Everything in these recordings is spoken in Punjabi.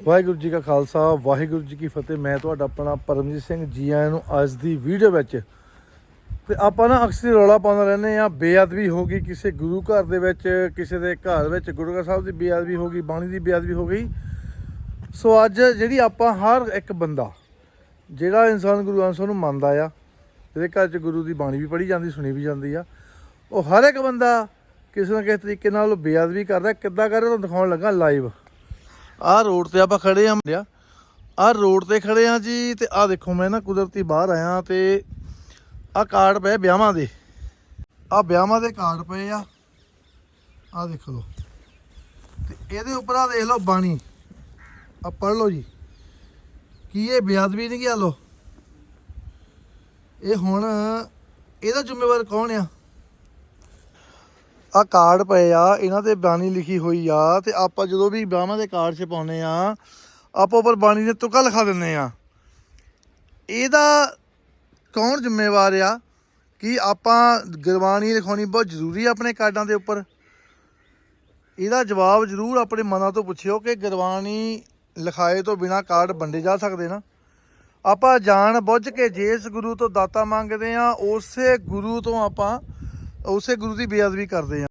ਵਾਹਿਗੁਰੂ ਜੀ ਕਾ ਖਾਲਸਾ, ਵਾਹਿਗੁਰੂ ਜੀ ਕੀ ਫਤਿਹ। ਮੈਂ ਤੁਹਾਡਾ ਆਪਣਾ ਪਰਮਜੀਤ ਸਿੰਘ ਜੀ ਆਇਆਂ ਨੂੰ ਅੱਜ ਦੀ ਵੀਡੀਓ ਵਿੱਚ। ਤੇ ਆਪਾਂ ਨਾ ਅਕਸਰ ਰੌਲਾ ਪਾਉਂਦੇ ਰਹਿੰਦੇ ਆ ਬੇਅਦਬੀ ਹੋ ਗਈ ਕਿਸੇ ਗੁਰੂ ਘਰ ਦੇ ਵਿੱਚ, ਕਿਸੇ ਦੇ ਘਰ ਵਿੱਚ, ਗੁਰੂ ਘਰ ਸਾਹਿਬ ਦੀ ਬੇਅਦਬੀ ਹੋ ਗਈ, ਬਾਣੀ ਦੀ ਬੇਅਦਬੀ ਹੋ ਗਈ। ਸੋ ਅੱਜ ਜਿਹੜੀ ਆਪਾਂ ਹਰ ਇੱਕ ਬੰਦਾ, ਜਿਹੜਾ ਇਨਸਾਨ ਗੁਰੂ ਗ੍ਰੰਥ ਸਾਹਿਬ ਨੂੰ ਮੰਨਦਾ ਆ, ਜਿਹਦੇ ਘਰ 'ਚ ਗੁਰੂ ਦੀ ਬਾਣੀ ਵੀ ਪੜ੍ਹੀ ਜਾਂਦੀ, ਸੁਣੀ ਵੀ ਜਾਂਦੀ ਆ, ਉਹ ਹਰ ਇੱਕ ਬੰਦਾ ਕਿਸੇ ਨਾ ਕਿਸੇ ਤਰੀਕੇ ਨਾਲ ਉਹ ਬੇਅਦਬੀ ਕਰਦਾ, ਕਿੱਦਾਂ ਕਰ ਰਿਹਾ ਤੁਹਾਨੂੰ ਦਿਖਾਉਣ ਲੱਗਾ ਲਾਈਵ ਆਹ ਰੋਡ ਤੇ ਆਪਾਂ ਖੜੇ ਹਾਂ ਆ ਆਹ ਰੋਡ ਤੇ ਖੜੇ ਹਾਂ ਜੀ ਤੇ ਆਹ ਦੇਖੋ ਮੈਂ ਨਾ ਕੁਦਰਤੀ ਬਾਹਰ ਆਇਆ ਤੇ ਆਹ ਕਾਰਡ ਪਏ ਵਿਆਹਾਂ ਦੇ। ਆਹ ਵਿਆਹਾਂ ਦੇ ਕਾਰਡ ਪਏ ਆ। ਆਹ ਦੇਖ ਲਓ। ਤੇ ਇਹਦੇ ਉੱਪਰ ਆ ਦੇਖ ਲਓ ਬਾਣੀ। ਆ ਪੜ ਲਓ ਜੀ। ਕੀ ਇਹ ਬੇਅਦਬੀ ਨਹੀਂ ਗਿਆ ਲੋ ਇਹ ਹੁਣ ਇਹਦਾ ਜ਼ਿੰਮੇਵਾਰ ਕੌਣ ਆ? ਆ ਕਾਰਡ ਪਏ ਆ, ਇਹਨਾਂ ਤੇ ਬਾਣੀ ਲਿਖੀ ਹੋਈ ਆ ਤੇ ਆਪਾਂ ਜਦੋਂ ਵੀ ਵਿਆਹਾਂ ਦੇ ਕਾਰਡ 'ਚ ਛਪਾਉਨੇ ਆ, ਆਪਾਂ ਉੱਪਰ ਬਾਣੀ ਦੇ ਤੁਕਾਂ ਲਿਖਾ ਦਿੰਨੇ ਆ। ਇਹਦਾ ਕੌਣ ਜ਼ਿੰਮੇਵਾਰ ਆ ਕਿ ਆਪਾਂ ਗੁਰਬਾਣੀ ਲਿਖਾਉਣੀ ਬਹੁਤ ਜ਼ਰੂਰੀ ਆ ਆਪਣੇ ਕਾਰਡਾਂ ਦੇ ਉੱਪਰ? ਇਹਦਾ ਜਵਾਬ ਜ਼ਰੂਰ ਆਪਣੇ ਮਨਾਂ ਤੋਂ ਪੁੱਛਿਓ ਕਿ ਗੁਰਬਾਣੀ ਲਿਖਾਏ ਤੋਂ ਬਿਨਾ ਕਾਰਡ ਵੰਡੇ ਜਾ ਸਕਦੇ ਨਾ। ਆਪਾਂ ਜਾਣ ਬੁੱਝ ਕੇ ਜਿਸ ਗੁਰੂ ਤੋਂ ਦਾਤਾ ਮੰਗਦੇ ਆ, ਉਸੇ ਗੁਰੂ ਤੋਂ ਆਪਾਂ ਉਸੇ ਗੁਰੂ ਦੀ ਬੇਅਦਬੀ ਕਰਦੇ ਆ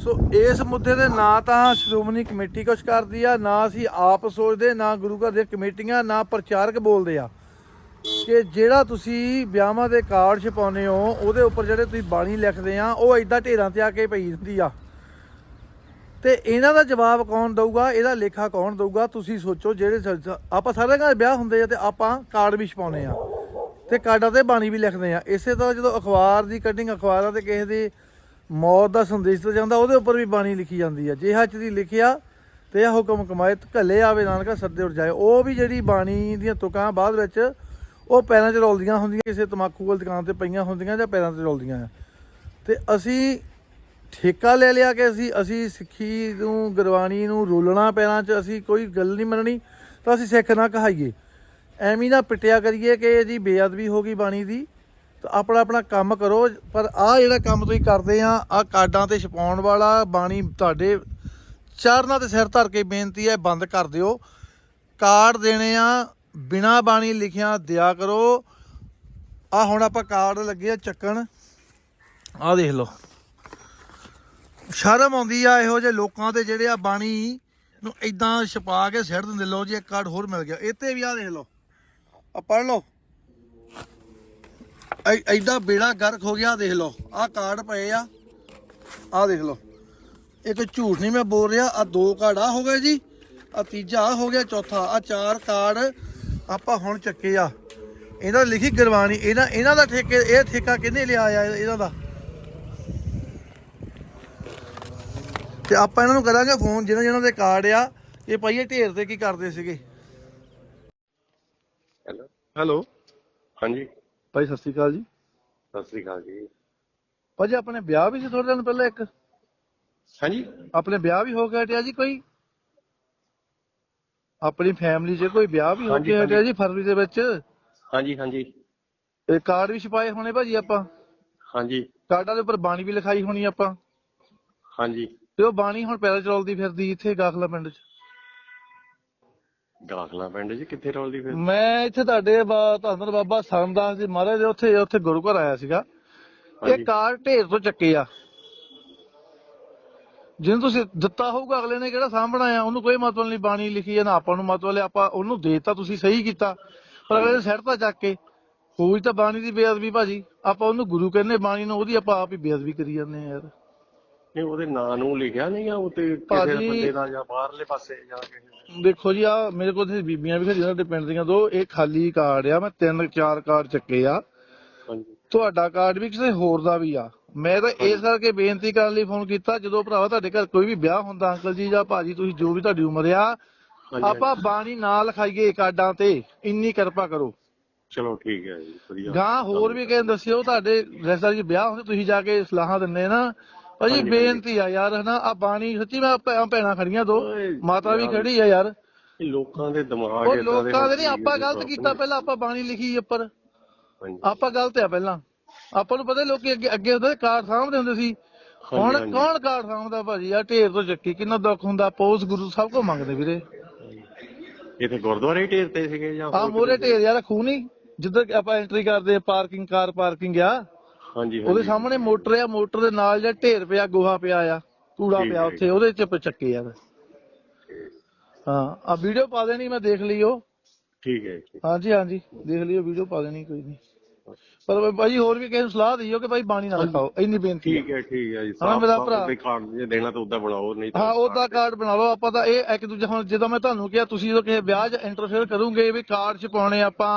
ਸੋ ਇਸ ਮੁੱਦੇ ਦੇ ਨਾ ਤਾਂ ਸ਼੍ਰੋਮਣੀ ਕਮੇਟੀ ਕੁਛ ਕਰਦੀ ਆ, ਨਾ ਅਸੀਂ ਆਪ ਸੋਚਦੇ, ਨਾ ਗੁਰੂ ਘਰ ਦੀਆਂ ਕਮੇਟੀਆਂ, ਨਾ ਪ੍ਰਚਾਰਕ ਬੋਲਦੇ ਆ। ਕਿ ਜਿਹੜਾ ਤੁਸੀਂ ਵਿਆਹਾਂ ਦੇ ਕਾਰਡ ਛਪਾਉਂਦੇ ਹੋ, ਉਹਦੇ ਉੱਪਰ ਜਿਹੜੇ ਤੁਸੀਂ ਬਾਣੀ ਲਿਖਦੇ ਆ, ਉਹ ਐਦਾਂ ਢੇਰਾਂ ਤੇ ਆ ਕੇ ਪਈ ਹੁੰਦੀ ਆ। ਤੇ ਇਹਨਾਂ ਦਾ ਜਵਾਬ ਕੌਣ ਦਊਗਾ? ਇਹਦਾ ਲੇਖਾ ਕੌਣ ਦਊਗਾ? ਤੁਸੀਂ ਸੋਚੋ ਜਿਹੜੇ ਆਪਾਂ ਸਾਰੇ ਘਰ ਵਿਆਹ ਹੁੰਦੇ ਆ ਤੇ ਆਪਾਂ ਕਾਰਡ ਵੀ ਛਪਾਉਂਦੇ ਆ। ਤੇ ਕਾਰਡਾਂ ਤੇ ਬਾਣੀ ਵੀ ਲਿਖਦੇ ਆ। ਇਸੇ ਤਰ੍ਹਾਂ ਜਦੋਂ ਅਖਬਾਰ ਦੀ ਕਟਿੰਗ ਅਖਬਾਰਾਂ ਤੇ ਕਿਸੇ ਦੀ ਮੌਤ ਦਾ ਸੰਦੇਸ਼ ਦਿੱਤਾ ਜਾਂਦਾ, ਉਹਦੇ ਉੱਪਰ ਵੀ ਬਾਣੀ ਲਿਖੀ ਜਾਂਦੀ ਆ। ਜੇ ਹੱਥ ਦੀ ਲਿਖਿਆ ਤੇ ਇਹ ਹੁਕਮ ਕਮਾਏ, ਘੱਲੇ ਆਵੇ ਨਾਨਕਾ ਸੱਦੇ ਉੱਠ ਜਾਏ ਉਹ ਵੀ ਜਿਹੜੀ ਬਾਣੀ ਦੀਆਂ ਤੁਕਾਂ ਬਾਅਦ ਵਿੱਚ, ਉਹ ਪੈਰਾਂ 'ਚ ਰੋਲਦੀਆਂ ਹੁੰਦੀਆਂ, ਕਿਸੇ ਤਮਾਕੂ ਵਾਲੀ ਦੁਕਾਨ ਤੇ ਪਈਆਂ ਹੁੰਦੀਆਂ ਜਾਂ ਪੈਰਾਂ 'ਚ ਰੋਲਦੀਆਂ ਆ। ਤੇ ਅਸੀਂ ਠੇਕਾ ਲੈ ਲਿਆ ਕਿ ਅਸੀਂ ਅਸੀਂ ਸਿੱਖੀ ਨੂੰ, ਗੁਰਬਾਣੀ ਨੂੰ ਰੋਲਣਾ ਪੈਰਾਂ 'ਚ, ਅਸੀਂ ਕੋਈ ਗੱਲ ਨਹੀਂ ਮੰਨਣੀ, ਤਾਂ ਅਸੀਂ ਸਿੱਖ ਨਾ ਕਹਾਈਏ। ਐਵੇਂ ਨਾ ਪਿੱਟਿਆ ਕਰੀਏ ਕਿ ਜੀ ਬੇਅਦਬੀ ਹੋ ਗਈ ਬਾਣੀ ਦੀ। ਤਾਂ ਆਪਣਾ ਆਪਣਾ ਕੰਮ ਕਰੋ, ਪਰ ਆਹ ਜਿਹੜਾ ਕੰਮ ਤੁਸੀਂ ਕਰਦੇ ਆ ਆ ਕਾਰਡਾਂ ਤੇ ਛਪਾਉਣ ਵਾਲਾ ਬਾਣੀ ਤੁਹਾਡੇ ਚਰਨਾਂ ਤੇ ਸਿਰ ਧਰ ਕੇ ਬੇਨਤੀ ਹੈ, ਬੰਦ ਕਰ ਦਿਓ। ਕਾਰਡ ਦੇਣੇ ਆ, ਬਿਨਾ ਬਾਣੀ ਲਿਖਿਆ ਦਿਆ ਕਰੋ। ਆ ਹੁਣ ਆਪਾਂ ਕਾਰਡ ਲੱਗੇ ਆ ਚੱਕਣ। ਆ ਦੇਖ ਲਓ। ਸ਼ਰਮ ਆਉਂਦੀ ਆ ਇਹੋ ਜਿਹੇ ਲੋਕਾਂ ਤੇ ਜਿਹੜੇ ਆ ਬਾਣੀ ਨੂੰ ਇਦਾਂ ਛਪਾ ਕੇ ਸਿਰ ਦਿੰਦੇ ਲੋ ਜੀ, ਇੱਕ ਕਾਰਡ ਹੋਰ ਮਿਲ ਗਿਆ। ਇੱਥੇ ਵੀ ਆ ਦੇਖ ਲਓ। ਆ ਪੜ ਲਓ। ਐ- ਐਡਾ ਬੇੜਾ ਗਰਕ ਹੋ ਗਿਆ ਦੇਖ ਲਓ। ਆ ਕਾਰਡ ਪਏ ਆ। ਆ ਦੇਖ ਲਓ। ਇੱਕ ਝੂਠ ਨਹੀਂ ਮੈਂ ਬੋਲ ਰਿਹਾ। ਆ ਦੋ ਕਾਰਡ ਆ, ਹੋ ਗਏ ਜੀ। ਆ ਤੀਜਾ ਆਹ ਹੋ ਗਿਆ, ਚੌਥਾ। ਆ ਚਾਰ ਕਾਰਡ ਆਪਾਂ ਹੁਣ ਚੱਕੇ ਆ। ਇਹਨਾਂ ਦੀ ਲਿਖੀ ਗੁਰਬਾਣੀ। ਇਹਨਾਂ ਇਹਨਾਂ ਦਾ ਠੇਕੇ, ਇਹ ਠੇਕਾ ਕਿਹਨੇ ਲਿਆ ਆ ਇਹਨਾਂ ਦਾ? ਤੇ ਆਪਾਂ ਇਹਨਾਂ ਨੂੰ ਕਰਾਂਗੇ ਫੋਨ। ਜਿਹਨਾਂ ਜਿਹਨਾਂ ਦੇ ਕਾਰਡ ਆ, ਇਹ ਪਾਈਏ ਢੇਰ ਤੇ ਕੀ ਕਰਦੇ ਸੀਗੇ? ਹੈਲੋ। ਹਾਂਜੀ। ਭਾਈ ਸਤਿ ਸ਼੍ਰੀ ਅਕਾਲ ਜੀ। ਸਤਿ ਸ੍ਰੀ ਅਕਾਲ ਜੀ। ਭਾਜੀ ਆਪਣੇ ਵਿਆਹ ਵੀ ਸੀ ਥੋੜੇ ਦਿਨ ਪਹਿਲਾਂ ਇੱਕ? ਹਾਂਜੀ। ਆਪਣੇ ਵਿਆਹ ਵੀ ਹੋ ਗਿਆ ਹਟਿਆ ਜੀ ਕੋਈ? ਆਪਣੀ ਫੈਮਿਲੀ 'ਚ ਕੋਈ ਵਿਆਹ ਵੀ ਹੋ ਹਾਂਜੀ, ਹਟਿਆ ਹਾਂਜੀ। ਜੀ ਫਰਵਰੀ ਦੇ ਵਿੱਚ? ਹਾਂਜੀ ਹਾਂਜੀ। ਇਹ ਕਾਰਡ ਵੀ ਛਪਾਏ ਹੋਣੇ ਭਾਜੀ ਆਪਾਂ? ਹਾਂਜੀ। ਕਾਰਡਾਂ ਦੇ ਉੱਪਰ ਬਾਣੀ ਵੀ ਲਿਖਾਈ ਹੋਣੀ ਆਪਾਂ? ਹਾਂਜੀ। ਤੇ ਉਹ ਬਾਣੀ ਹੁਣ ਪੈਦਲ ਚਲਦੀ ਫਿਰਦੀ ਇੱਥੇ ਗਾਖਲਾ ਪਿੰਡ 'ਚ। ਗਾਖਲਾ ਪਿੰਡ ਜੀ ਕਿੱਥੇ ਰੋਲਦੀ ਫਿਰ? ਮੈਂ ਇੱਥੇ ਤੁਹਾਡੇ ਧੰਨ ਬਾਬਾ ਸਰਮਦਾਸ ਜੀ ਮਹਾਰਾਜ ਉੱਥੇ ਉੱਥੇ ਗੁਰੂ ਘਰ ਆਇਆ ਸੀਗਾ। ਇਹ। ਕਾਰਡ ਢੇਰ ਤੋਂ ਚੱਕੇ ਆ। ਜਿਹਨੂੰ ਤੁਸੀਂ ਦਿੱਤਾ ਹੋਊਗਾ ਅਗਲੇ ਨੇ ਕਿਹੜਾ ਸਾਂਭਣਾ ਆ? ਉਹਨੂੰ ਕੋਈ ਮਤਲਬ ਨਹੀਂ ਬਾਣੀ ਲਿਖੀ ਆ ਨਾ ਆਪਾਂ ਨੂੰ ਮਤਲਬ ਹੈ ਆਪਾਂ ਉਹਨੂੰ ਦੇਤਾ ਤੁਸੀਂ ਸਹੀ ਕੀਤਾ। ਪਰ ਅਗਲੇ ਨੇ ਸਿਰ ਤਾਂ ਚੱਕ ਕੇ ਹੋਈ ਤਾਂ ਬਾਣੀ ਦੀ ਬੇਅਦਬੀ ਭਾਜੀ। ਆਪਾਂ ਉਹਨੂੰ ਗੁਰੂ ਕਹਿੰਦੇ ਬਾਣੀ ਨੂੰ ਉਹਦੀ ਆਪਾਂ ਆਪ ਹੀ ਬੇਅਦਬੀ ਕਰੀ ਜਾਂਦੇ ਆ ਯਾਰ। ਨਹੀਂ ਉਹਦੇ ਨਾਂ ਨੂੰ ਲਿਖਿਆ ਨਹੀਂ ਆ ਉੱਤੇ ਕਿਸੇ ਭਾਜੀ- ਬੰਦੇ ਦਾ ਜਾਂ ਬਾਹਰਲੇ ਪਾਸੇ ਜਾ ਕੇ ਦੇਖੋ ਜੀ ਆ ਮੇਰੇ ਕੋਲ ਤੇ ਬੀਬੀਆਂ ਵੀ ਖੜੀਆਂ ਸਾਡੇ ਪਿੰਡ ਦੀਆਂ ਦੋ ਇਹ ਖਾਲੀ ਕਾਰਡ ਆ ਮੈਂ ਤਿੰਨ ਚਾਰ ਕਾਰਡ ਚੱਕੇ ਆ। ਹਾਂਜੀ। ਤੁਹਾਡਾ ਕਾਰਡ ਵੀ ਕਿਸੇ ਹੋਰ ਦਾ ਵੀ ਆ। ਮੈਂ ਤਾਂ ਇਸ ਕਰਕੇ ਬੇਨਤੀ ਕਰਨ ਲਈ ਫੋਨ ਕੀਤਾ ਜਦੋਂ ਭਰਾਵਾ ਤੁਹਾਡੇ ਘਰ ਕੋਈ ਵੀ ਵਿਆਹ ਹੁੰਦਾ ਅੰਕਲ ਜੀ ਜਾਂ ਭਾਜੀ ਤੁਸੀਂ ਜੋ ਵੀ ਤੁਹਾਡੀ ਉਮਰ ਆ ਹਾਂਜੀ, ਆਪਾਂ ਬਾਣੀ ਨਾ ਲਿਖਾਈਏ ਕਾਰਡਾਂ ਤੇ ਇੰਨੀ ਕਿਰਪਾ ਕਰੋ। ਚਲੋ ਠੀਕ ਹੈ ਜੀ ਵਧੀਆ। ਗਾਂ ਹੋਰ ਵੀ ਕਿਸੇ ਨੂੰ ਦੱਸਿਓ ਤੁਹਾਡੇ ਰਿਸ਼ਤੇਦਾਰ ਜੀ ਵਿਆਹ ਹੁੰਦੇ ਤੁਸੀਂ ਜਾ ਕੇ ਸਲਾਹਾਂ ਦਿੰਦੇ ਨਾ ਭਾਜੀ ਬੇਨਤੀ ਆ ਯਾਰ ਹਨਾ ਆ ਬਾਣੀ ਸੱਚੀ ਮੈਂ ਭੈਣਾਂ ਖੜੀਆਂ ਦੋ। ਮਾਤਾ ਵੀ। ਖੜੀ ਆ ਯਾਰ। ਲੋਕਾਂ ਦੇ ਦਿਮਾਗ ਏਦਾਂ ਲੋਕਾਂ ਦੇ ਨਹੀਂ ਆਪਾਂ ਗਲਤ ਕੀਤਾ ਪਹਿਲਾਂ ਆਪਾਂ ਬਾਣੀ ਲਿਖੀ ਉੱਪਰ। ਆਪਾਂ ਗਲਤ ਆ ਪਹਿਲਾਂ। ਆਪਾਂ ਨੂੰ ਪਤਾ ਲੋਕੀ ਅੱਗੇ ਅੱਗੇ ਹੁੰਦੇ ਸੀ, ਕਾਰਡ ਸਾਂਭਦੇ ਹੁੰਦੇ ਸੀ। ਹੁਣ। ਕੌਣ ਕਾਰਡ ਸਾਂਭਦਾ ਭਾਜੀ? ਆ ਢੇਰ ਤੋਂ ਚੱਕੀ ਕਿੰਨਾ ਦੁੱਖ ਹੁੰਦਾ। ਪੋਸ ਗੁਰੂ ਸਭ ਕੋ ਮੰਗਦੇ ਵੀਰੇ। ਇੱਥੇ ਗੁਰਦੁਆਰੇ ਢੇਰ ਤੇ ਸੀਗੇ ਜਾਂ ਆ ਮੋਰੇ? ਢੇਰ ਯਾਰ ਖੂਨੀ ਜਿੱਧਰ ਆਪਾਂ ਐਂਟਰੀ ਕਰਦੇ ਆ ਪਾਰਕਿੰਗ ਕਾਰ ਪਾਰਕਿੰਗ ਆ ਹਾਂਜੀ ਉਹਦੇ ਸਾਹਮਣੇ ਮੋਟਰ ਆ ਮੋਟਰ ਦੇ ਨਾਲ ਜਿਹੜਾ ਢੇਰ ਪਿਆ ਗੋਹਾ ਪਿਆ ਆ ਕੂੜਾ ਪਿਆ ਉੱਥੇ ਉਹਦੇ ਚ ਚੱਕੇ ਯਾਰ ਹਾਂ ਆ ਵੀਡੀਓ ਪਾ ਦੇਣੀ ਮੈਂ ਦੇਖ ਲਈਓ ਠੀਕ ਹੈ ਹਾਂਜੀ ਹਾਂਜੀ ਦੇਖ ਲਿਓ ਵੀਡੀਓ ਪਾ ਦੇਣੀ ਕੋਈ ਨਹੀਂ ਪਰ ਭਾਈ ਹੋਰ ਵੀ ਕਿਸੇ ਨੂੰ ਸਲਾਹ ਦਿਓ ਕਿ ਭਾਈ ਬਾਣੀ ਨਾ ਲਿਖਾਓ ਇੰਨੀ ਬੇਨਤੀ ਠੀਕ ਹੈ ਠੀਕ ਹੈ ਜੀ ਹਾਂ, ਮੇਰਾ ਭਰਾ। ਸਾਫ਼ ਕਾਰਡ ਜੇ ਦੇਣਾ ਤਾਂ ਉਦਾਂ ਬਣਾਓ ਨਹੀਂ ਤਾਂ ਹਾਂ ਉਹਦਾ ਕਾਰਡ ਬਣਾ ਲਓ ਆਪਾਂ ਤਾਂ ਇਹ ਇੱਕ ਦੂਜੇ ਹੁਣ ਜਦੋਂ ਮੈਂ ਤੁਹਾਨੂੰ ਕਿਹਾ ਤੁਸੀਂ ਜਦੋਂ ਕਿਸੇ ਵਿਆਹ 'ਚ ਇੰਟਰਫੇਅਰ ਕਰੋਗੇ ਵੀ ਕਾਰਡ ਛਪਾਉਣੇ ਆਪਾਂ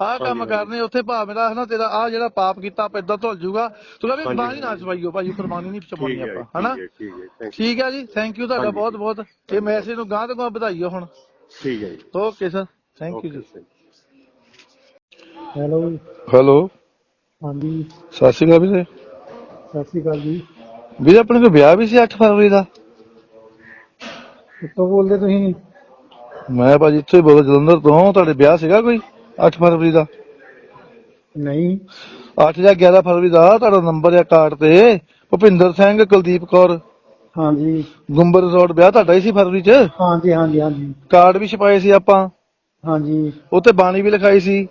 ਆਹ ਕੰਮ ਕਰਨੇ ਉੱਥੇ ਭਾਵੇਂ ਮੇਰਾ ਹਨਾ ਤੇਰਾ ਆਹ ਜਿਹੜਾ ਪਾਪ ਕੀਤਾ ਆਪਾਂ ਏਦਾਂ ਧੁੱਲ ਜਾਊਗਾ। ਤੂੰ ਕਹਿੰਦਾ ਵੀ ਬਾਣੀ ਨਾ ਛਪਾਈਓ ਭਾਈ ਬਾਣੀ ਨਹੀਂ ਹੈ ਆਪਾਂ ਹਨਾ? ਠੀਕ ਹੈ ਠੀਕ ਹੈ thank you, ਠੀਕ ਹੈ ਜੀ ਥੈਂਕ ਯੂ ਤੁਹਾਡਾ। ਬਹੁਤ ਬਹੁਤ ਇਹ ਮੈਸੇਜ ਨੂੰ ਗਾਂ ਤੋਂ ਗਾਂ ਵਧਾਈਓ ਹੁਣ। ਠੀਕ ਹੈ ਜੀ। ਓਕੇ ਸਰ ਥੈਂਕ ਯੂ ਜੀ. ਹੈਲੋ ਹੈਲੋ ਹਾਂਜੀ। ਸਤਿ ਸ਼੍ਰੀ ਅਕਾਲ ਵੀਰੇ। ਸਤਿ ਸ਼੍ਰੀ ਅਕਾਲ ਜੀ। ਵੀਰੇ ਆਪਣੇ ਕੋਲ ਵਿਆਹ ਵੀ ਸੀ 8 ਫਰਵਰੀ ਦਾ? ਕਿੱਥੋਂ ਬੋਲਦੇ ਤੁਸੀਂ? ਮੈਂ ਭਾਜੀ ਇੱਥੇ ਹੀ ਬੋਲ ਜਲੰਧਰ ਤੋਂ ਤੁਹਾਡੇ ਵਿਆਹ ਸੀਗਾ ਕੋਈ 8 ਫਰਵਰੀ ਦਾ? ਨਹੀਂ। 8 ਜਾਂ 11 ਫਰਵਰੀ ਦਾ ਤੁਹਾਡਾ ਨੰਬਰ ਹੈ ਕਾਰਡ ਤੇ ਭੁਪਿੰਦਰ ਸਿੰਘ ਕੁਲਦੀਪ ਕੌਰ। ਹਾਂਜੀ। ਗੁੰਬਰ ਰਿਜ਼ੋਰਟ ਵਿਆਹ ਤੁਹਾਡਾ ਹੀ ਸੀ ਫਰਵਰੀ ਚ? ਹਾਂਜੀ ਹਾਂਜੀ ਹਾਂਜੀ। ਕਾਰਡ ਵੀ ਛਪਾਏ ਸੀ ਆਪਾਂ? ਹਾਂਜੀ। ਉੱਤੇ ਬਾਣੀ ਵੀ ਲਿਖਾਈ ਸੀ?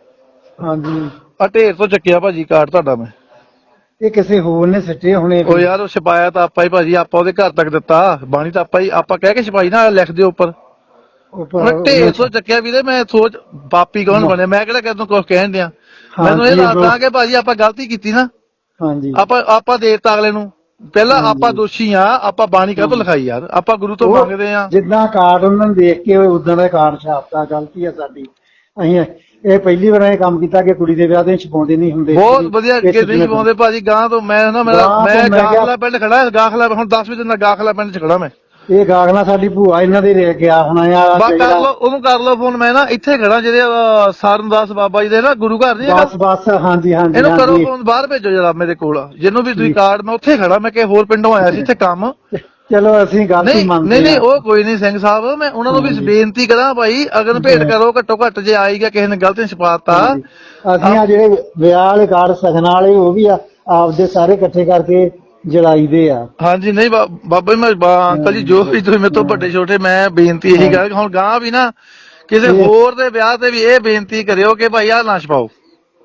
ਹਾਂਜੀ। ਆ ਢੇਰ ਤੋਂ ਚੱਕਿਆ ਭਾਜੀ ਕਾਰਡ ਤੁਹਾਡਾ ਮੈਂ। ਇਹ ਕਿਸੇ ਹੋਰ ਨੇ ਸੱਟੇ ਹੋਣੇ ਉਹ ਯਾਰ ਉਹ ਛਪਾਇਆ ਤਾਂ ਆਪਾਂ ਹੀ ਭਾਜੀ ਆਪਾਂ ਉਹਦੇ ਘਰ ਤੱਕ ਦਿੱਤਾ। ਬਾਣੀ ਤਾਂ ਆਪਾਂ ਹੀ ਆਪਾਂ ਕਹਿ ਕੇ ਛਪਾਈ ਨਾ ਲਿਖ ਦਿਓ ਉੱਪਰ। ਉੱਪਰ- ਮੈਂ ਢੇਰ ਤੋਂ ਚੱਕਿਆ ਵੀਰੇ ਮੈਂ ਸੋਚ ਪਾਪੀ ਕੌਣ ਬਣਿਆ? ਮੈਂ ਕਿਹੜਾ ਕਿਸੇ ਨੂੰ ਕੁਝ ਕਹਿਣ ਦਿਆਂ। ਮੈਨੂੰ ਇਹ ਲੱਗਦਾ ਕਿ ਭਾਜੀ ਆਪਾਂ ਗਲਤੀ ਕੀਤੀ ਨਾ। ਹਾਂਜੀ। ਆਪਾਂ ਆਪਾਂ ਦੇਤਾ ਅਗਲੇ ਨੂੰ। ਪਹਿਲਾਂ ਆਪਾਂ ਦੋਸ਼ੀ ਆ ਆਪਾਂ ਬਾਣੀ ਕਾਹਤੋਂ ਲਿਖਾਈ ਯਾਰ? ਆਪਾਂ ਗੁਰੂ ਤੋਂ ਉਹ ਮੰਗਦੇ ਆ। ਜਿੱਦਾਂ ਕਾਰਡ ਉਹਨਾਂ ਨੂੰ ਦੇਖ ਕੇ ਉਦਾਂ ਦਾ ਕਾਰਡ ਛਾਪਤਾ ਗਲਤੀ ਆ ਸਾਡੀ। ਅਸੀਂ ਇਹ ਪਹਿਲੀ ਵਾਰ ਇਹ ਕੰਮ ਕੀਤਾ ਕਿ ਕੁੜੀ ਦੇ ਵਿਆਹ ਦੇ ਛਪਾਉਂਦੇ ਨਹੀਂ ਹੁੰਦੇ ਬਹੁਤ ਵਧੀਆ ਅੱਗੇ ਨਹੀਂ ਪਾਉਂਦੇ ਭਾਜੀ ਗਾਂ ਤੋਂ ਮੈਂ ਨਾ ਮੇਰਾ ਮੈਂ ਗਾਖਲਾ ਪਿੰਡ ਖੜਾ ਗਾਖਲਾ ਹੁਣ 10 ਵਜੇ ਦਾ ਗਾਖਲਾ ਪਿੰਡ ਚ ਖੜਾ ਮੈਂ। ਇਹ ਗਾਗਨਾ ਸਾਡੀ ਭੂਆ ਇਹਨਾਂ ਦੇ ਲੈ ਗਿਆ ਹੁਣ ਆ ਬਸ ਕਰ ਲਓ ਉਹਨੂੰ ਕਰ ਲਓ ਫੋਨ ਮੈਂ ਨਾ ਇੱਥੇ ਖੜਾ ਜਿਹੜੇ ਸਰਨਦਾਸ ਬਾਬਾ ਜੀ ਦੇ ਨਾ ਗੁਰੂ ਘਰ ਨਹੀਂ ਬਸ ਬਸ ਹਾਂਜੀ ਹਾਂਜੀ ਇਹਨੂੰ ਕਰੋ ਫੋਨ ਬਾਹਰ ਭੇਜੋ ਜਰਾ ਮੇਰੇ ਕੋਲ। ਜਿਹਨੂੰ ਵੀ ਤੁਸੀਂ ਕਾਰਡ ਮੈਂ ਉੱਥੇ ਖੜਾ ਮੈਂ ਕਿ ਹੋਰ ਪਿੰਡੋਂ ਆਇਆ ਸੀ ਇੱਥੇ ਕੰਮ। ਚਲੋ ਅਸੀਂ ਗਲਤੀ ਨਹੀਂ ਮੰਨਦੇ ਨਹੀਂ ਨਹੀਂ ਹਾਂ। ਉਹ ਕੋਈ ਨਹੀਂ ਸਿੰਘ ਸਾਹਿਬ ਮੈਂ ਉਹਨਾਂ ਨੂੰ ਵੀ ਹਾਂਜੀ। ਬੇਨਤੀ ਕਰਾਂ ਭਾਈ ਅਗਰ ਭੇਟ ਕਰੋ ਘੱਟੋ ਘੱਟ ਜੇ ਆਏਗਾ ਕਿਸੇ ਨੇ ਗਲਤੀ ਛਪਾਤਾ। ਹਾਂਜੀ। ਅਸੀਂ ਆ ਜਿਹੜੇ ਵਿਆਹ ਵਾਲੇ ਕਾਰਡ ਸਗਨ ਵਾਲੇ ਉਹ ਵੀ ਆ ਆਪਦੇ ਸਾਰੇ ਇਕੱਠੇ ਕਰਕੇ ਜਲਾਈਦੇ ਆ। ਹਾਂਜੀ ਨਹੀਂ ਬਾ- ਬਾਬਾ ਜੀ ਮੈਂ ਬਾ- ਅੰਕਲ ਜੀ ਜੋ ਵੀ ਤੁਸੀਂ ਮੇਰੇ ਤੋਂ ਵੱਡੇ ਛੋਟੇ ਮੈਂ ਬੇਨਤੀ ਇਹੀ ਕਰਾਂ ਕਿ ਹੁਣ ਗਾਂ ਵੀ ਨਾ ਕਿਸੇ ਹੋਰ ਦੇ ਵਿਆਹ ਤੇ ਵੀ ਇਹ ਬੇਨਤੀ ਕਰਿਓ ਕਿ ਭਾਈ ਆਹ ਨਾ ਛਪਾਓ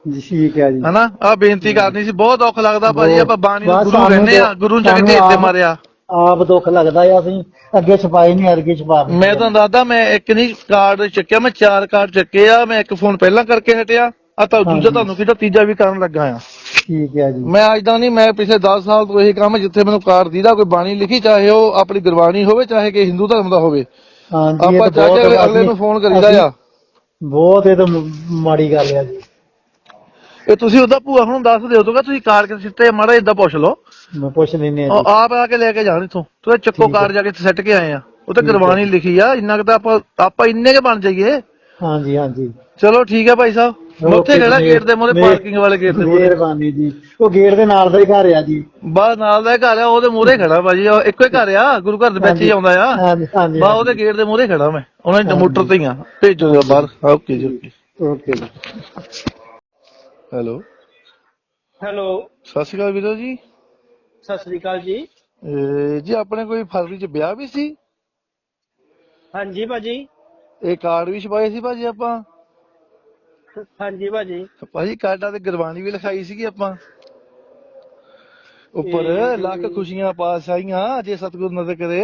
ਜੀ ਠੀਕ ਹੈ ਜੀ। ਹਨਾ? ਆ ਬੇਨਤੀ ਕਰਨੀ ਸੀ ਬਹੁਤ ਦੁੱਖ ਲੱਗਦਾ ਭਾਜੀ ਬਹੁਤ। ਆਪਾਂ ਬਾਣੀ ਨੂੰ ਬਸ ਗੁਰੂ ਸਾਨੂੰ ਕਹਿੰਦੇ ਆ ਤਾਂ- ਗੁਰੂ ਨੂੰ ਸਾਨੂੰ ਆਪ- ਮਾਰਿਆ। ਆਪ ਦੁੱਖ ਲੱਗਦਾ ਆ ਅਸੀਂ ਅੱਗੇ ਛਪਾਏ ਨਹੀਂ ਅਰਗੇ ਛਪਾ ਦਿੱਤੇ। ਮੈਂ ਤੁਹਾਨੂੰ ਦੱਸਦਾ ਮੈਂ ਇੱਕ ਨਹੀਂ ਕਾਰਡ ਚੱਕਿਆ ਮੈਂ ਚਾਰ ਕਾਰਡ ਚੱਕੇ ਆ ਮੈਂ ਇੱਕ ਫੋਨ ਪਹਿਲਾਂ ਕਰਕੇ ਹਟਿਆ ਆ ਤਾਂ ਦੂਜਾ ਹਾਂਜੀ। ਤੁਹਾਨੂੰ ਕਿਹਦਾ ਤੀਜਾ ਵੀ ਕਰਨ ਲੱਗਾ ਆ। ਠੀਕ ਹੈ ਜੀ। ਮੈਂ ਅੱਜ ਦਾ ਨਹੀਂ ਮੈਂ ਪਿਛਲੇ 10 ਸਾਲ ਤੋਂ ਇਹੀ ਕੰਮ ਜਿੱਥੇ ਮੈਨੂੰ ਕਾਰਡ ਦੀਦਾ ਕੋਈ ਬਾਣੀ ਲਿਖੀ ਚਾਹੇ ਉਹ ਆਪਣੀ ਗੁਰਬਾਣੀ ਹੋਵੇ ਚਾਹੇ ਕਿ ਹਿੰਦੂ ਧਰਮ ਦਾ ਹੋਵੇ। ਹਾਂਜੀ ਆਪਾਂ ਚਾਹੇ ਬਹੁਤ ਅਗਲੇ ਨੂੰ ਫੋਨ ਕਰੀਦਾ ਆ। ਬਹੁਤ ਇਹ ਤਾਂ ਮ- ਮਾੜੀ ਗੱਲ ਆ ਜੀ। ਇਹ ਤੁਸੀਂ ਉਹਦਾ ਭੂਆ ਹੁਣ ਦੱਸ ਦਿਓ ਤੁਸੀਂ ਕਾਰਡ ਕਿੱਥੇ ਸਿੱਟੇ ਮਾੜਾ ਇਦਾਂ ਪੁੱਛ ਲਓ। ਮੈਂ ਪੁੱਛ ਲੈਨੇ ਆ ਉਹ ਆਪ ਆ ਕੇ ਲੈ ਕੇ ਜਾਣ ਇਥੋਂ। ਤੁਸੀਂ ਚੱਕੋ। ਕਾਰਡ ਜਾ ਕੇ ਸੈੱਟ ਕੇ ਆਏ ਆ। ਉਹ ਤਾਂ ਗੁਰਬਾਣੀ ਲਿਖੀ ਆ ਇੰਨਾ ਕੁ ਤਾਂ ਆਪਾਂ ਆਪਾਂ ਇੰਨੇ ਕੇ ਬਣ ਜਾਈਏ। ਹਾਂਜੀ ਹਾਂਜੀ। ਚਲੋ ਠੀਕ ਹੈ ਭਾਈ ਸਾਹਿਬ। ਉੱਥੇ ਜੀ, ਗੇਟ ਦੇ ਮੂਹਰੇ ਪਾਰਕਿੰਗ ਵਾਲੇ ਗੇਟ ਦੇ ਮੂਹਰੇ। ਮਿਹਰਬਾਨੀ ਜੀ। ਉਹ ਗੇਟ ਦੇ ਨਾਲ ਦਾ ਹੀ ਘਰ ਆ ਜੀ। ਬਸ ਨਾਲ ਦਾ ਘਰ ਆ ਉਹਦੇ ਮੂਹਰੇ ਖੜਾ ਭਾਜੀ ਉਹ ਇੱਕੋ ਹੀ ਘਰ ਆ ਗੁਰੂ ਘਰ ਦੇ ਵਿੱਚ ਹੀ ਆਉਂਦਾ ਆ। ਹਾਂਜੀ ਹਾਂਜੀ ਬਾ ਉਹਦੇ ਗੇਟ ਦੇ ਮੂਹਰੇ ਖੜਾ ਮੈਂ। ਉਹਨਾਂ ਨੇ ਮੋਟਰ ਤੇ ਹੀ ਆ। ਭੇਜੋ ਬਾਹਰ। ਓਕੇ ਜੀ ਓਕੇ। ਓਕੇ ਜੀ। ਹੈਲੋ। ਹੈਲੋ। ਸਤਿ ਸ਼੍ਰੀ ਅਕਾਲ ਵੀਰੋ ਜੀ। ਸਤਿ ਸ੍ਰੀ ਅਕਾਲ ਜੀ। ਜੀ ਆਪਣੇ ਕੋਈ ਫਰਵਰੀ ਚ ਵਿਆਹ ਵੀ ਸੀ? ਹਾਂਜੀ ਭਾਜੀ। ਇਹ ਕਾਰਡ ਵੀ ਛਪਾਏ ਸੀ ਭਾਜੀ ਆਪਾਂ? ਹਾਂਜੀ ਭਾਜੀ। ਭਾਜੀ ਕਾਰਡਾਂ ਤੇ ਗੁਰਬਾਣੀ ਵੀ ਲਿਖਾਈ ਸੀਗੀ ਆਪਾਂ। ਉੱਪਰ ਲੱਖ ਖੁਸ਼ੀਆਂ ਪਾਸ ਆਈਆਂ ਜੇ ਸਤਿਗੁਰ ਨਜ਼ਰ ਕਰੇ।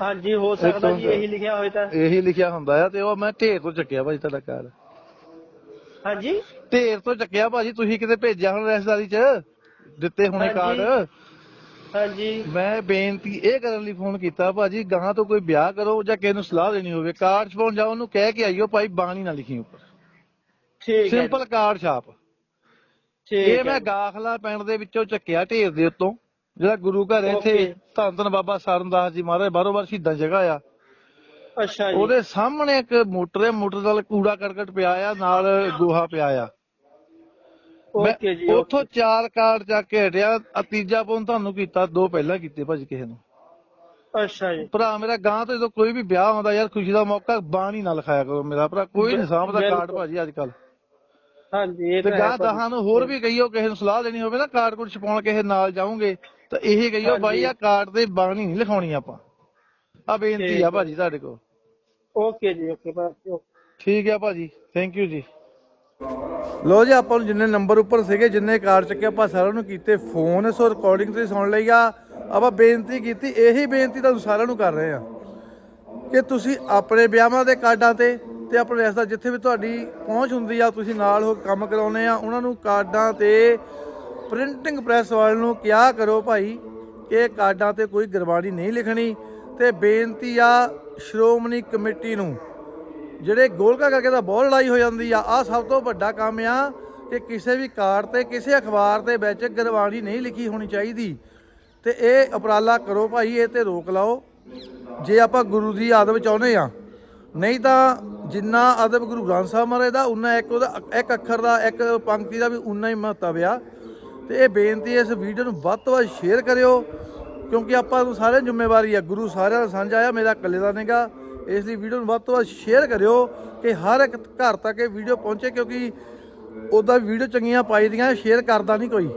ਹਾਂਜੀ ਹੋ ਸਕਦਾ ਜੀ ਇਹੀ ਲਿਖਿਆ ਹੋਏ ਤਾਂ। ਇਹੀ ਲਿਖਿਆ ਹੁੰਦਾ ਆ ਤੇ ਉਹ ਮੈਂ ਢੇਰ ਤੋਂ ਚੱਕਿਆ ਭਾਜੀ ਤੁਹਾਡਾ ਕਾਰਡ ਹਾਂਜੀ? ਢੇਰ ਤੋਂ ਚੱਕਿਆ ਭਾਜੀ ਤੁਸੀਂ ਕਿਤੇ ਭੇਜਿਆ ਹੁਣ ਰਿਸ਼ਤੇਦਾਰੀ ਚ? ਦਿੱਤੇ ਹੋਣੇ। ਕਾਰਡ ਹਾਂਜੀ। ਮੈਂ ਬੇਨਤੀ ਇਹ ਕਰਨ ਲਈ ਫੋਨ ਕੀਤਾ ਭਾਜੀ ਗਾਂ ਤੋਂ ਕੋਈ ਵਿਆਹ ਕਰੋ ਜਾਂ ਕਿਸੇ ਨੂੰ ਸਲਾਹ ਦੇਣੀ ਹੋਵੇ ਕਾਰਡ ਛਪਾਉਣ ਜਾਓ ਉਹਨੂੰ ਕਹਿ ਕੇ ਆਈਓ ਭਾਈ ਬਾਣੀ ਨਾ ਲਿਖੀ ਉੱਪਰ। ਠੀਕ ਹੈ ਸਿੰਪਲ ਕਾਰਡ ਛਾਪ। ਠੀਕ ਇਹ ਮੈਂ ਗਾਖਲਾ ਪਿੰਡ ਦੇ ਵਿੱਚੋਂ ਚੱਕਿਆ ਢੇਰ ਦੇ ਉੱਤੋਂ। ਜਿਹੜਾ ਗੁਰੂ ਘਰ ਇੱਥੇ. ਧੰਨ ਧੰਨ ਬਾਬਾ ਸਰਨਦਾਸ ਜੀ ਮਹਾਰਾਜ ਬਾਰੋ ਬਾਰ ਸ਼ਹੀਦਾਂ ਜਗ੍ਹਾ ਆ। ਅੱਛਾ ਜੀ। ਉਹਦੇ ਸਾਹਮਣੇ ਇੱਕ ਮੋਟਰ ਹੈ ਮੋਟਰ ਨਾਲ ਕੂੜਾ ਕਰਕਟ ਪਿਆ ਆ ਨਾਲ ਗੋਹਾ ਪਿਆ ਆ। ਓਕੇ ਜੀ ਉੱਥੋਂ ਚਾਰ ਕਾਰਡ ਚੱਕ ਕੇ ਹਟਿਆ ਆ ਤੀਜਾ ਫੋਨ ਤੁਹਾਨੂੰ ਕੀਤਾ ਦੋ ਪਹਿਲਾਂ ਕੀਤੇ ਭਾਜੀ ਕਿਸੇ ਨੂੰ ਅੱਛਾ ਜੀ ਭਰਾ ਮੇਰਾ ਗਾਂ ਤੋਂ ਜਦੋਂ ਕੋਈ ਵੀ ਵਿਆਹ ਆਉਂਦਾ ਯਾਰ ਖੁਸ਼ੀ ਦਾ ਮੌਕਾ ਬਾਣੀ ਨਾ ਲਿਖਾਇਆ ਕਰੋ ਮੇਰਾ ਭਰਾ ਕੋਈ ਨਹੀਂ ਸਾਂਭਦਾ। ਕਾਰਡ ਭਾਜੀ ਅੱਜ ਕੱਲ ਹਾਂਜੀ ਇਹ ਤੇ ਗਾਂ। ਦਹਾਂ ਨੂੰ ਹੋਰ ਵੀ ਕਹੀਓ ਕਿਸੇ ਨੂੰ ਸਲਾਹ ਦੇਣੀ ਹੋਵੇ ਨਾ ਕਾਰਡ ਕੋਡ ਛਪਾਉਣ ਕਿਸੇ ਨਾਲ ਜਾਓਗੇ ਤਾਂ ਇਹ ਕਹੀਓ। ਬਾਈ ਆ ਕਾਰਡ ਤੇ ਬਾਣੀ ਨਹੀਂ ਲਿਖਾਉਣੀ ਆਪਾਂ ਆ ਬੇਨਤੀ ਆ। ਭਾਜੀ ਤੁਹਾਡੇ ਕੋਲ ਓਕੇ ਜੀ ਓਕੇ ਬਸ ਠੀਕ ਹੈ ਭਾਜੀ ਥੈਂਕ ਯੂ ਜੀ ਲੋ ਜੀ, ਆਪਾਂ ਨੂੰ ਜਿੰਨੇ ਨੰਬਰ ਉੱਪਰ ਸੀਗੇ, ਜਿੰਨੇ ਕਾਰਡ ਚੱਕੇ, ਆਪਾਂ ਸਾਰਿਆਂ ਨੂੰ ਕੀਤੇ ਫੋਨ ਸੋ ਰਿਕਾਰਡਿੰਗ ਤੇ ਸੁਣ ਲਈ ਆ। ਆਪਾਂ ਬੇਨਤੀ ਕੀਤੀ, ਇਹੀ ਬੇਨਤੀ ਤੁਹਾਨੂੰ ਸਾਰਿਆਂ ਨੂੰ ਕਰ ਰਹੇ ਆ ਕਿ ਤੁਸੀਂ ਆਪਣੇ ਵਿਆਹਾਂ ਦੇ ਕਾਰਡਾਂ ਤੇ ਤੇ ਆਪਣੇ ਰਿਸ਼ਤਾ ਜਿੱਥੇ ਵੀ ਤੁਹਾਡੀ ਪਹੁੰਚ ਹੁੰਦੀ ਆ, ਤੁਸੀਂ ਨਾਲ ਹੋ ਕੰਮ ਕਰਾਉਨੇ ਆ, ਉਹਨਾਂ ਨੂੰ ਕਾਰਡਾਂ ਤੇ ਪ੍ਰਿੰਟਿੰਗ ਪ੍ਰੈਸ ਵਾਲੇ ਨੂੰ ਕਿਹਾ ਕਰੋ ਭਾਈ ਕਿ ਇਹ ਕਾਰਡਾਂ ਤੇ ਕੋਈ ਗੁਰਬਾਣੀ ਨਹੀਂ ਲਿਖਣੀ। ਤੇ ਬੇਨਤੀ ਆ, ਸ਼੍ਰੋਮਣੀ ਕਮੇਟੀ ਨੂੰ ਜਿਹੜੇ ਗੋਲਕਾ ਕਰਕੇ ਤਾਂ ਬਹੁਤ ਲੜਾਈ ਹੋ ਜਾਂਦੀ ਆ। ਆ ਸਭ ਤੋਂ ਵੱਡਾ ਕੰਮ ਆ ਕਿ ਕਿਸੇ ਵੀ ਕਾਰਡ ਤੇ, ਕਿਸੇ ਅਖਬਾਰ ਦੇ ਵਿੱਚ ਗੁਰਬਾਣੀ ਨਹੀਂ ਲਿਖੀ ਹੋਣੀ ਚਾਹੀਦੀ। ਤੇ ਇਹ ਉਪਰਾਲਾ ਕਰੋ ਭਾਈ, ਇਹ ਤੇ ਰੋਕ ਲਾਓ। ਜੇ ਆਪਾਂ ਗੁਰੂ ਦੀ ਆਦਬ ਚਾਹੁੰਦੇ ਆ, ਨਹੀਂ ਤਾਂ ਜਿੰਨਾ ਅਦਬ ਗੁਰੂ ਗ੍ਰੰਥ ਸਾਹਿਬ ਮਹਾਰਾਜ ਦਾ, ਉਨਾ ਇੱਕ ਉਹਦਾ, ਇੱਕ ਅੱਖਰ ਦਾ, ਇੱਕ ਪੰਕਤੀ ਦਾ ਵੀ ਉਨਾ ਹੀ ਮਹੱਤਵ ਆ। ਤੇ ਇਹ ਬੇਨਤੀ ਇਸ ਵੀਡੀਓ ਨੂੰ ਵੱਧ ਤੋਂ ਵੱਧ ਸ਼ੇਅਰ ਕਰਿਓ, ਕਿਉਂਕਿ ਆਪਾਂ ਨੂੰ ਸਾਰਿਆਂ ਦੀ ਜ਼ਿੰਮੇਵਾਰੀ ਆ। ਗੁਰੂ ਸਾਰਿਆਂ ਦਾ ਸਾਂਝਾ ਆ, ਮੇਰਾ ਇਕੱਲੇ ਦਾ ਨਹੀਂਗਾ ਇਸ ਲਈ ਵੀਡੀਓ ਨੂੰ ਵੱਧ ਤੋਂ ਵੱਧ ਸ਼ੇਅਰ ਕਰਿਓ ਕਿ ਹਰ ਇੱਕ ਘਰ ਤੱਕ ਇਹ ਵੀਡੀਓ ਪਹੁੰਚੇ, ਕਿਉਂਕਿ ਉਹਦਾ ਵੀਡੀਓ ਚੰਗੀਆਂ ਪਾਈ ਦੀਆਂ ਸ਼ੇਅਰ ਕਰਦਾ ਨਹੀਂ ਕੋਈ।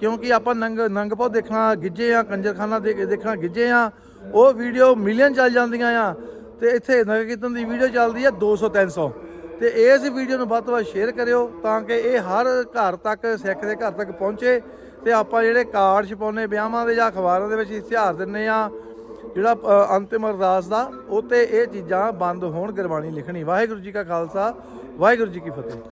ਕਿਉਂਕਿ ਆਪਾਂ ਨੰਗ ਨੰਗ ਪਾਉ ਦੇਖਣਾ ਗਿੱਜੇ ਆ, ਕੰਜਰਖਾਨਾ ਦੇ ਦੇਖਣਾ ਗਿੱਜੇ ਆ, ਉਹ ਵੀਡੀਓ ਮਿਲੀਅਨ ਚੱਲ ਜਾਂਦੀਆਂ ਆ। ਤੇ ਇੱਥੇ ਨਗਰ ਕੀਰਤਨ ਦੀ ਵੀਡੀਓ ਚੱਲਦੀ ਆ 200 300 ਤੇ ਇਸ ਵੀਡੀਓ ਨੂੰ ਵੱਧ ਤੋਂ ਵੱਧ ਸ਼ੇਅਰ ਕਰਿਓ ਤਾਂ ਕਿ ਇਹ ਹਰ ਘਰ ਤੱਕ, ਸਿੱਖ ਦੇ ਘਰ ਤੱਕ ਪਹੁੰਚੇ। ਤੇ ਆਪਾਂ ਜਿਹੜੇ ਕਾਰਡ ਛਪਾਉਨੇ ਵਿਆਹਾਂ ਦੇ ਜਾਂ ਅਖਬਾਰਾਂ ਦੇ ਵਿੱਚ ਇਸ਼ਤਿਹਾਰ ਦਿੰਨੇ ਆ ਜਿਹੜਾ ਅੰਤਿਮ ਅਰਦਾਸ ਦਾ, ਉਹ ਤੇ ਇਹ ਚੀਜ਼ਾਂ ਬੰਦ ਹੋਣ, ਗੁਰਬਾਣੀ ਲਿਖਣੀ। ਵਾਹਿਗੁਰੂ ਜੀ ਕਾ ਖਾਲਸਾ, ਵਾਹਿਗੁਰੂ ਜੀ ਕੀ ਫਤਿਹ।